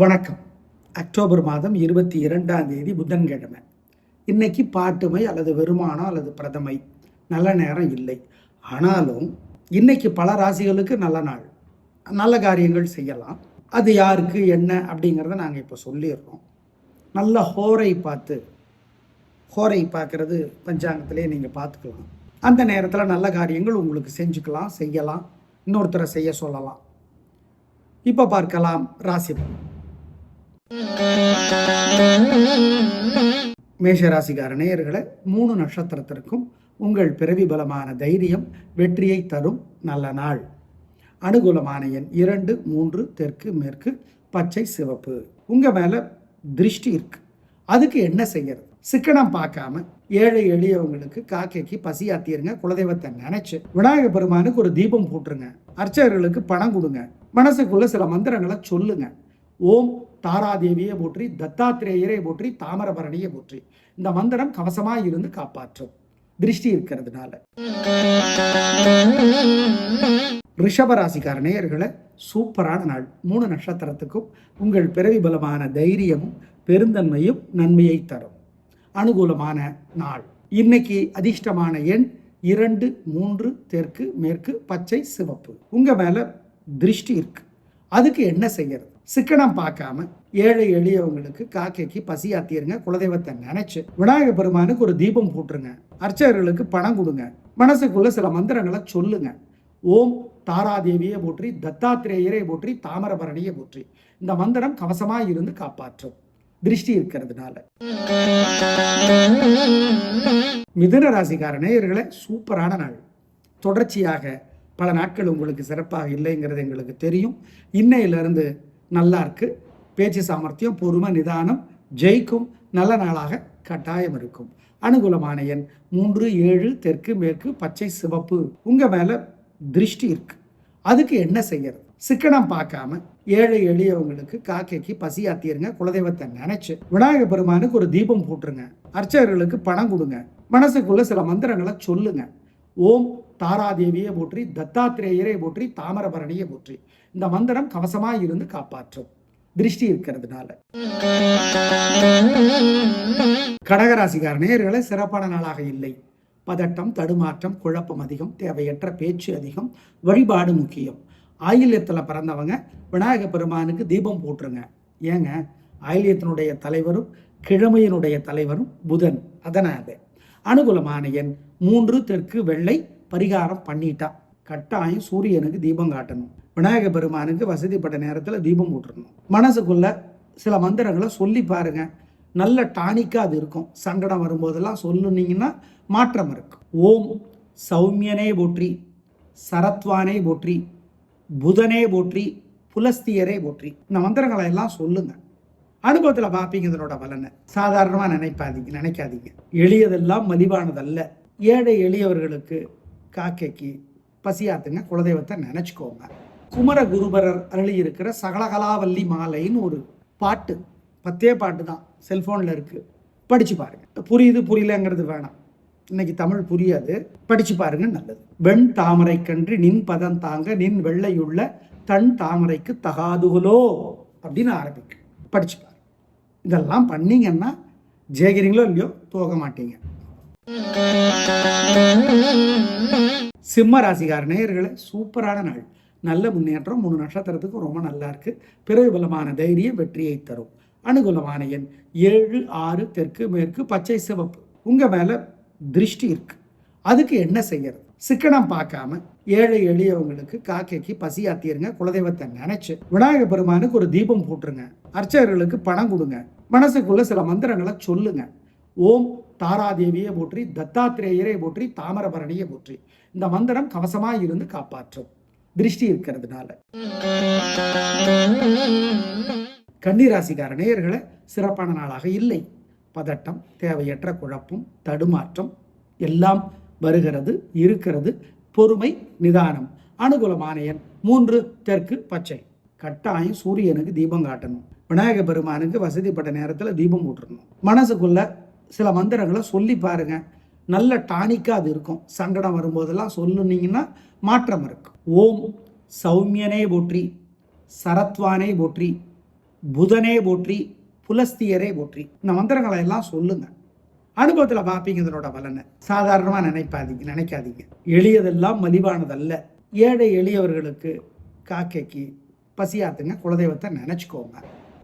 வணக்கம். அக்டோபர் மாதம் இருபத்தி இரண்டாம் தேதி புதன்கிழமை. இன்னைக்கு பாட்டுமை அல்லது வருமானம் அல்லது பிரதமை. நல்ல நேரம் இல்லை. ஆனாலும் இன்னைக்கு பல ராசிகளுக்கு நல்ல நாள். நல்ல காரியங்கள் செய்யலாம். அது யாருக்கு என்ன அப்படிங்கிறத நாங்கள் இப்போ சொல்லிடுறோம். நல்ல ஹோரை பார்த்து ஹோரை பார்க்கறது பஞ்சாங்கத்திலே நீங்கள் பார்த்துக்கலாம். அந்த நேரத்தில் நல்ல காரியங்கள் உங்களுக்கு செஞ்சுக்கலாம் செய்யலாம். இன்னொருத்தரை செய்ய சொல்லலாம். இப்போ பார்க்கலாம் ராசி பலன். மேஷராசிகார நேயர்களை மூணு நட்சத்திரத்திற்கும் உங்கள் பிறவி பலமான தைரியம் வெற்றியை தரும் நல்ல நாள். அனுகூலமான எண் இரண்டு மூன்று தெற்கு மேற்கு பச்சை சிவப்பு. உங்க மேல திருஷ்டி இருக்கு. அதுக்கு என்ன செய்யறது? சிக்கனம் பார்க்காம ஏழை எளியவங்களுக்கு காக்கைக்கு பசியாத்திருங்க குலதெய்வத்தை நினைச்சு. விநாயகர் பெருமானுக்கு ஒரு தீபம் போட்டுருங்க. அர்ச்சகர்களுக்கு பணம் கொடுங்க. மனசுக்குள்ள சில மந்திரங்களை சொல்லுங்க. ஓம் தாராதேவியை போற்றி தத்தாத்திரேயரை போற்றி தாமரபரணியை போற்றி. இந்த மந்திரம் கவசமாக இருந்து காப்பாற்றும். திருஷ்டி இருக்கிறதுனால. ரிஷபராசிக்கார நேயர்களை சூப்பரான நாள். மூணு நட்சத்திரத்துக்கும் உங்கள் பிறவி பலமான தைரியமும் பெருந்தன்மையும் நன்மையை தரும். அனுகூலமான நாள். இன்னைக்கு அதிர்ஷ்டமான எண் இரண்டு மூன்று தெற்கு மேற்கு பச்சை சிவப்பு. உங்க மேல திருஷ்டி இருக்கு. அதுக்கு என்ன செய்யறது? சிக்கனம் பார்க்காம ஏழை எளியவங்களுக்கு காக்கைக்கு பசியாத்திருங்க குலதெய்வத்தை நினைச்சு விநாயக பெருமானுக்கு ஒரு தீபம் போட்டுருங்க அர்ச்சகர்களுக்கு பணம் கொடுங்க மனசுக்குள்ள சில மந்திரங்களை சொல்லுங்க. ஓம் தாராதேவியை போற்றி தத்தாத்திரேயரை போற்றி தாமரபரணியை போற்றி. இந்த மந்திரம் கவசமா இருந்து காப்பாற்றும். திருஷ்டி இருக்கிறதுனால. மிதுன ராசிக்கார நேயர்களை சூப்பரான நாள். தொடர்ச்சியாக பல நாட்கள் உங்களுக்கு சிறப்பாக இல்லைங்கிறது எங்களுக்கு தெரியும். இன்னையிலிருந்து நல்லா இருக்கு பேச்சு சாமர்த்தியம் பொறுமை நிதானம் ஜெயிக்கும். நல்ல நாளாக கட்டாயம் இருக்கும். அனுகூலமான எண் மூன்று ஏழு தெற்கு மேற்கு பச்சை சிவப்பு. உங்க மேல திருஷ்டி இருக்கு. அதுக்கு என்ன செய்யறது? சிக்கனம் பார்க்காம ஏழை எளியவங்களுக்கு காக்கைக்கு பசியாத்திருங்க குலதெய்வத்தை நினைச்சு. விநாயக பெருமானுக்கு ஒரு தீபம் போட்டுருங்க. அர்ச்சகர்களுக்கு பணம் கொடுங்க. மனசுக்குள்ள சில மந்திரங்களை சொல்லுங்க. ஓம் தாராதேவியை போற்றி தத்தாத்திரேயரை போற்றி தாமரபரணியை போற்றி. இந்த மந்திரம் கவசமாக இருந்து காப்பாற்றும். திருஷ்டி இருக்கிறதுனால. கடகராசிக்கார நேயர்களை சிறப்பான நாளாக இல்லை. பதட்டம் தடுமாற்றம் குழப்பம் அதிகம் தேவையற்ற பேச்சு அதிகம் வழிபாடு முக்கியம். ஆயில்யத்தில் பிறந்தவங்க விநாயக பெருமானுக்கு தீபம் போட்டுருங்க. ஏங்க ஆயில்யத்தினுடைய தலைவரும் கிழமையினுடைய தலைவரும் புதன். அதனால் அனுகூலமான எண் மூன்று தெற்கு வெள்ளை பரிகாரம் பண்ணிட்டா. கட்டாயம் சூரியனுக்கு தீபம் காட்டணும். விநாயக பெருமானுக்கு வசதிப்பட்ட நேரத்தில் தீபம் போட்டுறணும் மனசுக்குள்ள சில மந்திரங்களை சொல்லி பாருங்க. நல்ல டானிக்காக அது இருக்கும். சங்கடம் வரும்போதெல்லாம் சொல்லுனீங்கன்னா மாற்றம் இருக்கும். ஓம் சௌமியனே போற்றி சரத்வானே போற்றி புதனே போற்றி புலஸ்தியரே போற்றி. இந்த மந்திரங்களை எல்லாம் சொல்லுங்க. அனுபவத்தில் பார்ப்பீங்க இதனோட பலனை. சாதாரணமாக நினைப்பாதீங்க நினைக்காதீங்க. எளியதெல்லாம் மலிவானதல்ல. ஏழை எளியவர்களுக்கு காக்கைக்கு பசியாத்துங்க குலதெய்வத்தை நினச்சிக்கோங்க. குமர குருபரர் அருளியிருக்கிற சகலகலாவல்லி மாலைன்னு ஒரு பாட்டு பத்தே பாட்டு தான் செல்ஃபோனில் இருக்குது படித்து பாருங்க. புரியுது புரியலங்கிறது வேணாம். இன்னைக்கு தமிழ் புரியாது. படித்து பாருங்க நல்லது. வெண் தாமரை கன்று நின் பதம் தாங்க நின் வெள்ளையுள்ள தன் தாமரைக்கு தகாதுகளோ அப்படின்னு ஆரம்பிக்கும். படிச்சு பாருங்க. இதெல்லாம் பண்ணீங்கன்னா ஜெயிக்கிறீங்களோ இல்லையோ போக மாட்டீங்க. சிம்ம ராசிகார நேயர்களை சூப்பரான நாள். நல்ல முன்னேற்றம் மூணு நட்சத்திரத்துக்கும் ரொம்ப நல்லா இருக்கு. பிறகு பலமான தைரியம் வெற்றியை தரும். அனுகூலமான எண் ஏழு ஆறு தெற்கு மேற்கு பச்சை சிவப்பு. உங்க மேல திருஷ்டி இருக்கு. அதுக்கு என்ன செய்யறது? சிக்கனம் பார்க்காம ஏழை எளியவங்களுக்கு காக்கைக்கு பசியாத்திருங்க குலதெய்வத்தை நினைச்சு. விநாயக பெருமானுக்கு ஒரு தீபம் போட்டுருங்க. அர்ச்சகர்களுக்கு பணம் கொடுங்க. மனசுக்குள்ள சில மந்திரங்களை சொல்லுங்க. ஓம் தாராதேவியை போற்றி தத்தாத்திரேயரை போற்றி தாமரபரணியை போற்றி. இந்த மந்திரம் கவசமாக இருந்து காப்பாற்றும். திருஷ்டி இருக்கிறதுனால. கன்னிராசிக்கார நேயர்களை சிறப்பான நாளாக இல்லை. பதட்டம் தேவையற்ற குழப்பம் தடுமாற்றம் எல்லாம் வருகிறது இருக்கிறது. பொறுமை நிதானம். அனுகூலமான எண் மூன்று தெற்கு பச்சை. கட்டாயம் சூரியனுக்கு தீபம் காட்டணும். விநாயக பெருமானுக்கு வசதிப்பட்ட நேரத்தில் தீபம் போட்டுறணும் மனசுக்குள்ள சில மந்திரங்களை சொல்லி பாருங்கள் நல்ல டானிக்காக அது இருக்கும். சங்கடம் வரும்போதெல்லாம் சொல்லுனீங்கன்னா மாற்றம் இருக்கும் ஓம் சௌமியனே போற்றி சரத்வானே போற்றி புதனே போற்றி புலஸ்தியரே போற்றி. இந்த மந்திரங்களை எல்லாம் சொல்லுங்கள் அனுபவத்தில் பார்ப்பீங்க இதனோட பலனை. சாதாரணமாக நினைப்பாதீங்க நினைக்காதீங்க. எளியதெல்லாம் மலிவானதல்ல. ஏழை எளியவர்களுக்கு காக்கைக்கு பசியாத்துங்க குலதெய்வத்தை நினச்சிக்கோங்க.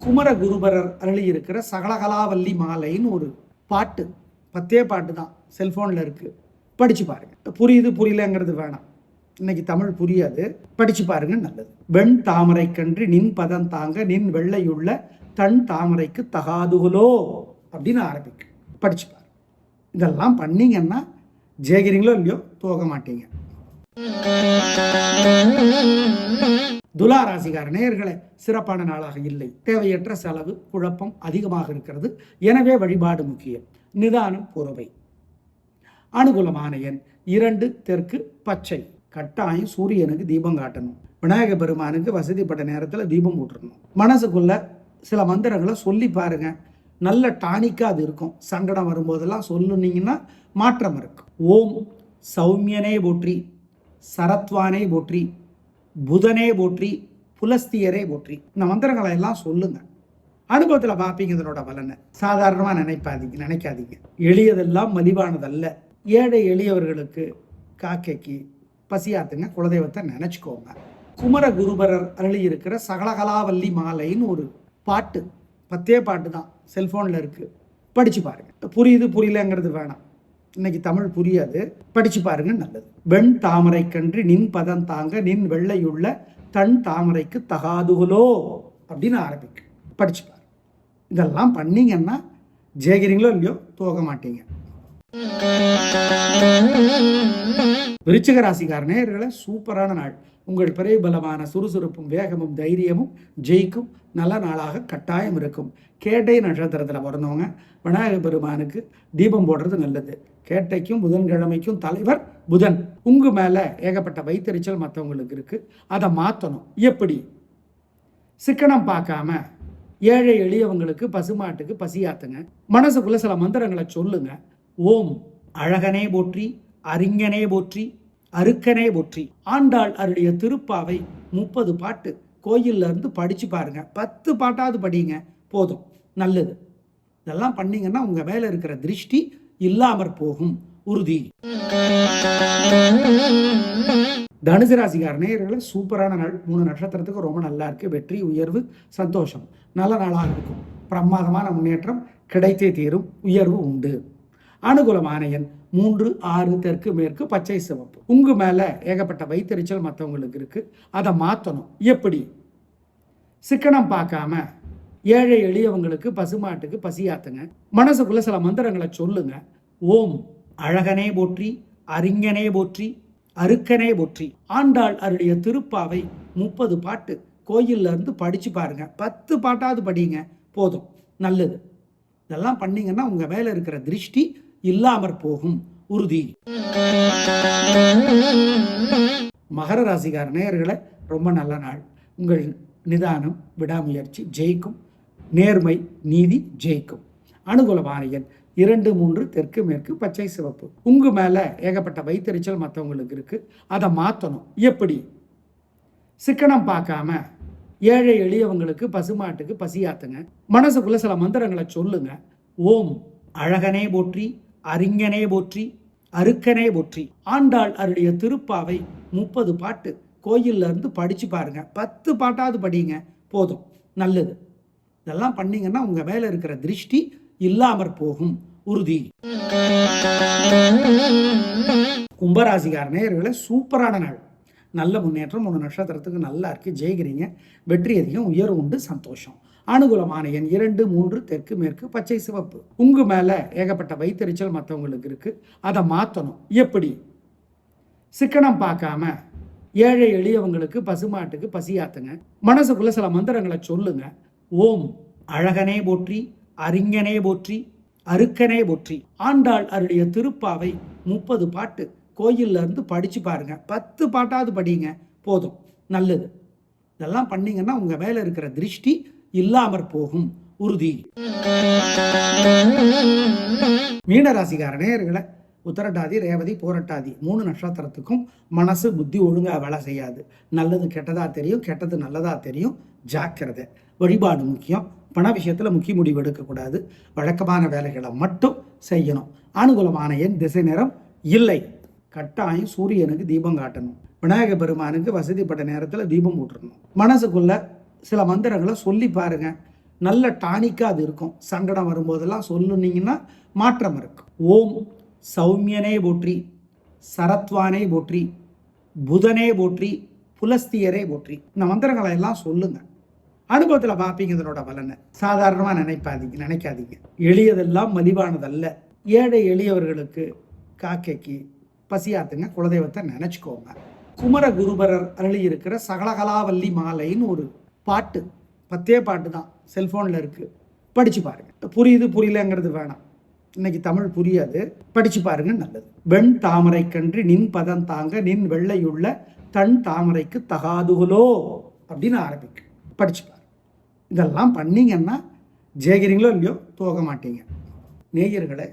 குமர குருபரர் அருளி இருக்கிற சகலகலாவல்லி மாலைன்னு ஒரு பாட்டு பத்தே பாட்டு தான் செல்ஃபோனில் இருக்குது படித்து பாருங்க. புரியுது புரியலங்கிறது வேணாம். இன்னைக்கு தமிழ் புரியாது. படித்து பாருங்க நல்லது. வெண் தாமரை கன்று நின் பதம் தாங்க நின் வெள்ளையுள்ள தன் தாமரைக்கு தகாதுகளோ அப்படின்னு ஆரம்பிக்கும். படிச்சு பாருங்க. இதெல்லாம் பண்ணீங்கன்னா ஜெயிக்கிறீங்களோ இல்லையோ போக மாட்டீங்க. துலா ராசிகார நேயர்களே சிறப்பான நாளாக இல்லை. தேவையற்ற செலவு குழப்பம் அதிகமாக இருக்கிறது. எனவே வழிபாடு முக்கியம். நிதானம் பொறுமை. அனுகூலமான எண் இரண்டு தெற்கு பச்சை. கட்டாயம் சூரியனுக்கு தீபம் காட்டணும். விநாயக பெருமானுக்கு வசதிப்பட்ட நேரத்தில் தீபம் போட்டுறணும் மனசுக்குள்ள சில மந்திரங்களை சொல்லி பாருங்க. நல்ல டானிக்காக அது இருக்கும். சங்கடம் வரும்போதெல்லாம் சொல்லுனீங்கன்னா மாற்றம் இருக்கும். ஓம் சௌமியனே போற்றி. சரத்வானே போற்றி புதனே போற்றி புலஸ்தியரே போற்றி. இந்த மந்திரங்களை எல்லாம் சொல்லுங்க. அனுபவத்தில் பார்ப்பீங்க இதனோட பலனை. சாதாரணமாக நினைப்பாதீங்க நினைக்காதீங்க. எளியதெல்லாம் மலிவானதல்ல. ஏழை எளியவர்களுக்கு காக்கைக்கு பசியாத்துங்க குலதெய்வத்தை நினச்சிக்கோங்க. குமர குருபரர் அருளி இருக்கிற சகலகலாவல்லி மாலைன்னு ஒரு பாட்டு. பத்தே பாட்டு தான் செல்ஃபோனில் இருக்குது படித்து பாருங்க. புரியுது புரியலங்கிறது வேணாம். இன்னைக்கு தமிழ் புரியாது. படிச்சு பாருங்க நல்லது. வெண் தாமரை கன்று நின் பதம் தாங்க நின் வெள்ளையுள்ள தன் தாமரைக்கு தகாதுகளோ அப்படின்னு ஆரம்பிக்கும். படிச்சு பாருங்க. இதெல்லாம் பண்ணீங்கன்னா ஜெயிக்கிறீங்களோ இல்லையோ போக மாட்டீங்க. விருச்சிக ராசிக்கார நேர்களை சூப்பரான நாள். உங்கள் பிறை பலமான சுறுசுறுப்பும் வேகமும் தைரியமும் ஜெயிக்கும். நல்ல நாளாக கட்டாயம் இருக்கும். கேட்டை நட்சத்திரத்தில் பிறந்தவங்க விநாயகர் பெருமானுக்கு தீபம் போடுறது நல்லது. கேட்டைக்கும் புதன்கிழமைக்கும் தலைவர் புதன். உங்க மேலே ஏகப்பட்ட வைத்தறிச்சல் மற்றவங்களுக்கு இருக்கு. அதை மாற்றணும் எப்படி? சிக்கனம் பார்க்காம ஏழை எளியவங்களுக்கு பசுமாட்டுக்கு பசியாத்துங்க. மனசுக்குள்ள சில மந்திரங்களை சொல்லுங்க. ஓம் அழகனே போற்றி அறிஞனே போற்றி அருக்கனே போற்றி. ஆண்டாள் அருடைய திருப்பாவை முப்பது பாட்டு கோயில்ல இருந்து படிச்சு பாருங்க. பத்து பாட்டாவது படிங்க. போதும். நல்லது. இதெல்லாம் பண்ணீங்கன்னா உங்க மேல இருக்கிற திருஷ்டி இல்லாமற் போகும் உறுதி. தனுசு ராசிக்கார நேயர்களே சூப்பரான நாள் மூணு நட்சத்திரத்துக்கு ரொம்ப நல்லா இருக்கு. வெற்றி உயர்வு சந்தோஷம். நல்ல நாளாக இருக்கும். பிரமாதமான முன்னேற்றம் கிடைத்தே தீரும். உயர்வு உண்டு. அனுகூலமான எண் மூன்று ஆறு தெற்கு மேற்கு பச்சை சிவப்பு. உங்க மேல ஏகப்பட்ட வைத்தறிச்சல் மற்றவங்களுக்கு இருக்கு. அதை மாற்றணும் எப்படி? சிக்கனம் பார்க்காம ஏழை எளியவங்களுக்கு பசுமாட்டுக்கு பசியாத்துங்க. மனசுக்குள்ள சில மந்திரங்களை சொல்லுங்க. ஓம் அழகனே போற்றி அறிஞனே போற்றி அருக்கனே போற்றி. ஆண்டாள் அருடைய திருப்பாவை முப்பது பாட்டு கோயில்ல இருந்து படிச்சு பாருங்க. பத்து பாட்டாவது படிங்க போதும் நல்லது. இதெல்லாம் பண்ணீங்கன்னா உங்க மேல இருக்கிற திருஷ்டி இல்லாமற் போகும். உறுதி. மகர ராசிகார நேயர்களை ரொம்ப நல்ல நாள். உங்கள் நிதானம் விடாமுயற்சி ஜெயிக்கும். நேர்மை நீதி ஜெயிக்கும். அனுகூலமான எண் இரண்டு மூன்று தெற்கு மேற்கு பச்சை சிவப்பு. உங்க மேல ஏகப்பட்ட வைத்தறிச்சல் மற்றவங்களுக்கு இருக்கு. அதை மாற்றணும் எப்படி? சிக்கனம் பார்க்காம ஏழை எளியவங்களுக்கு பசுமாட்டுக்கு பசியாத்துங்க. மனசுக்குள்ள சில மந்திரங்களை சொல்லுங்க. ஓம் அழகனே போற்றி அறிஞனே போற்றி அருக்கனே போற்றி. ஆண்டாள் அருடைய திருப்பாவை முப்பது பாட்டு கோயில்ல இருந்து படிச்சு பாருங்க. பத்து பாட்டாவது படிங்க போதும். நல்லது. இதெல்லாம் பண்ணீங்கன்னா உங்க மேல இருக்கிற திருஷ்டி இல்லாமற் போகும். உறுதி. கும்பராசிக்கார நேயர்களே சூப்பரான நாள். நல்ல முன்னேற்றம் உங்கள் நட்சத்திரத்துக்கு நல்லா இருக்கு. ஜெயிக்கிறீங்க. வெற்றி அதிகம் உயர்வு உண்டு சந்தோஷம். அனுகூலமான எண் இரண்டு மூன்று தெற்கு மேற்கு பச்சை சிவப்பு. உங்க மேல ஏகப்பட்ட வைத்தறிச்சல் மற்றவங்களுக்கு இருக்கு. அதை மாற்றணும் எப்படி? சிக்கனம் பார்க்காம ஏழை எளியவங்களுக்கு பசுமாட்டுக்கு பசியாத்துங்க. மனசுக்குள்ள சில மந்திரங்களை சொல்லுங்க. ஓம் அழகனே போற்றி அறிஞனே போற்றி அருக்கனே போற்றி. ஆண்டாள் அருடைய திருப்பாவை முப்பது பாட்டு கோயில்ல இருந்து படிச்சு பாருங்க. பத்து பாட்டாவது படிங்க போதும் நல்லது. இதெல்லாம் பண்ணீங்கன்னா உங்க மேல இருக்கிற திருஷ்டி இல்லாமற் போகும். உறுதி. மீனராசிக்கார நேயர்களை உத்தரட்டாதி ரேவதி போரட்டாதி மூணு நட்சத்திரத்துக்கும் மனசு புத்தி ஒழுங்கா வேலை செய்யாது. நல்லது கெட்டதாக தெரியும் கெட்டது நல்லதாக தெரியும். ஜாக்கிரதை. வழிபாடு முக்கியம். பண விஷயத்தில் முக்கிய முடிவு எடுக்கக்கூடாது. வழக்கமான வேலைகளை மட்டும் செய்யணும். அனுகூலமான எண் திசை நேரம் இல்லை. கட்டாயம் சூரியனுக்கு தீபம் காட்டணும். விநாயக பெருமானுக்கு வசதிப்பட்ட நேரத்தில் தீபம் ஊட்டணும் மனசுக்குள்ள சில மந்திரங்களை சொல்லி பாருங்க. நல்ல டானிக்காக அது இருக்கும். சங்கடம் வரும்போதெல்லாம் சொல்லுனீங்கன்னா மாற்றம் இருக்கும். ஓம் சௌமியனே போற்றி சரத்வானே போற்றி புதனே போற்றி புலஸ்தியரே போற்றி. இந்த மந்திரங்களை எல்லாம் சொல்லுங்கள் அனுபவத்தில் பார்ப்பீங்க இதனோட பலனை. சாதாரணமாக நினைப்பாதீங்க நினைக்காதீங்க. எளியதெல்லாம் மலிவானதல்ல. ஏழை எளியவர்களுக்கு காக்கைக்கு பசியாத்துங்க குலதெய்வத்தை நினச்சிக்கோங்க. குமர குருபரர் அருளியிருக்கிற சகலகலாவல்லி மாலைன்னு ஒரு பாட்டு பத்தே பாட்டு தான் செல்ஃபோனில் இருக்குது படித்து பாருங்கள் புரியுது புரியலங்கிறது வேணாம். இன்னைக்கு தமிழ் புரியாது. படித்து பாருங்க நல்லது. வெண் தாமரை கன்று நின் பதம் தாங்க நின் வெள்ளையுள்ள தன் தாமரைக்கு தகாதுகளோ அப்படின்னு ஆரம்பிக்கும் படிச்சு பாருங்க. இதெல்லாம் பண்ணீங்கன்னா ஜெயிக்கிறீங்களோ இல்லையோ போக மாட்டீங்க. நேயர்களை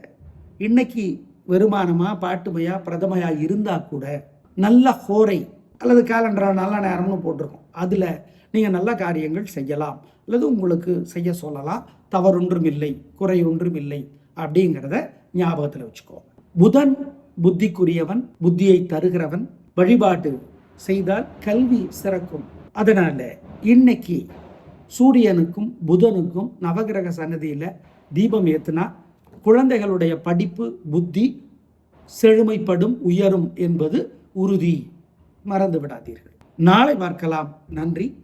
இன்னைக்கு வருமானமாக பாட்டுமையாக பிரதமையாக இருந்தால் கூட நல்ல ஹோரை அல்லது கேலண்டராக நல்ல நேரம்னு போட்டிருக்கோம். அதில் நீங்கள் நல்ல காரியங்கள் செய்யலாம். அல்லது உங்களுக்கு செய்ய சொல்லலாம். தவறொன்றும் இல்லை குறை ஒன்றும் இல்லை அப்படிங்கிறத ஞாபகத்தில் வச்சுக்கோ புதன் புத்திக்குரியவன் புத்தியை தருகிறவன் வழிபாடு செய்தால் கல்வி சிறக்கும். அதனால் இன்னைக்கு சூரியனுக்கும் புதனுக்கும் நவகிரக சன்னதியில் தீபம் ஏற்றுனா குழந்தைகளுடைய படிப்பு புத்தி செழுமைப்படும் உயரும் என்பது உறுதி. மறந்து விடாதீர்கள். நாளை பார்க்கலாம். நன்றி.